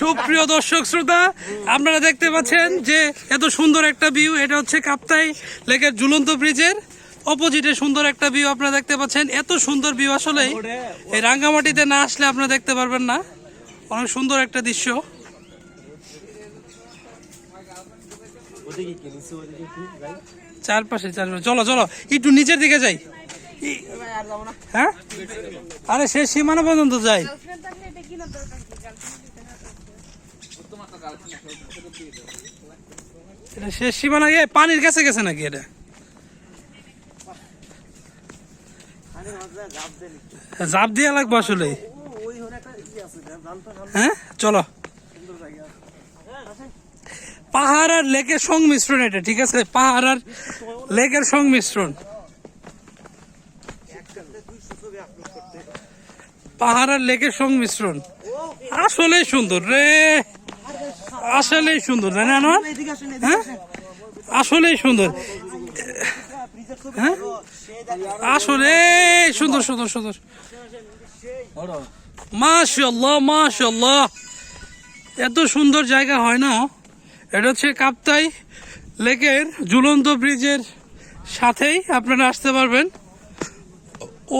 সুপ্রিয় দর্শক শ্রোতা, আপনারা দেখতে পাচ্ছেন যে এত সুন্দর একটা ভিউ এটা হচ্ছে কাপ্তাই লেকের ঝুলন্ত ব্রিজের অপোজিটে সুন্দর একটা ভিউ আপনারা দেখতে পাচ্ছেন। এত সুন্দর ভিউ আসলে এই রাঙ্গামাটিতে না আসলে আপনারা দেখতে পারবেন না। অনেক সুন্দর একটা দৃশ্য। চারপাশে চারপাশে। চলো চলো, একটু নিচের দিকে যাই। হ্যাঁ? আরে সে সীমানা পর্যন্ত যাই। শেষ সীমানা গিয়ে পানির কাছে গেছে নাকি এটা? জাপ দিয়া লাগবো আসলে হ্যাঁ? চলো। পাহাড় আর লেকের সংমিশ্রণ এটা, ঠিক আছে? পাহাড় আর লেকের সংমিশ্রণ। পাহাড় আর লেকের সংমিশ্রণ। আসলে সুন্দর রে। আসলেই সুন্দর তাই না আনোয়ার? হ্যাঁ? আসলেই সুন্দর। হ্যাঁ? আসলে সুন্দর সুন্দর সুন্দর। মাশাল্লাহ মাশাল্লাহ এত সুন্দর জায়গা হয় না। এটা হচ্ছে কাপ্তাই লেকের ঝুলন্ত ব্রিজের সাথেই আপনারা আসতে পারবেন।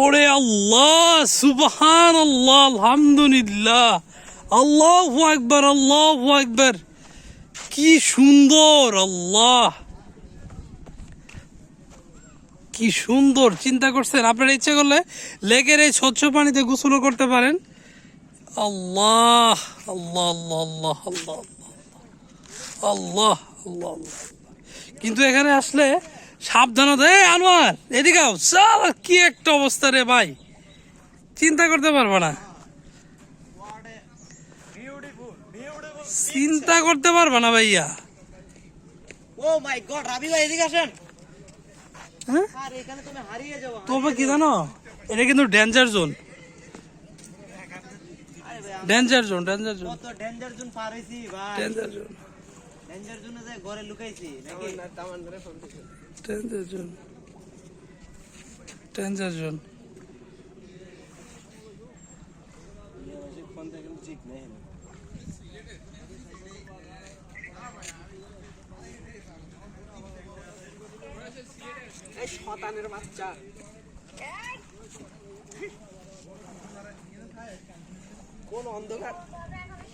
ওরে আল্লাহ সুবহান আল্লাহ আলহামদুলিল্লাহ। আল্লাহ আকবর আল্লাহ আকবর। কি সুন্দর, আল্লাহ। কি সুন্দর, চিন্তা করছেন? আপনারা ইচ্ছে করলে লেকের এই স্বচ্ছ পানিতে গোসলও করতে পারেন। আল্লাহ আল্লাহ আল্লাহ আল্লাহ আল্লাহ আল্লাহ আল্লাহ কিন্তু এখানে আসলে সাবধানতা, এই আনোয়ার, এদিকে চাল কি একটা অবস্থা রে ভাই। চিন্তা করতে পারব না। চিন্তা করতে পারবা না ভাইয়া। ও মাই গড রাবি ভাই এদিকে আসেন। হ্যাঁ? আর এখানে তুমি হারিয়ে যাও। তবে কি জানো? এটা কিন্তু danger zone danger zone danger zone কত ডেঞ্জার জোন পার হইছি ভাই। ডেঞ্জার জোন ডেঞ্জার জোনে যায় ঘরে লুকাইছি নাকি? ডেঞ্জার জোন ডেঞ্জার জোন এই শতানের বাচ্চা। কোন অন্ধকার?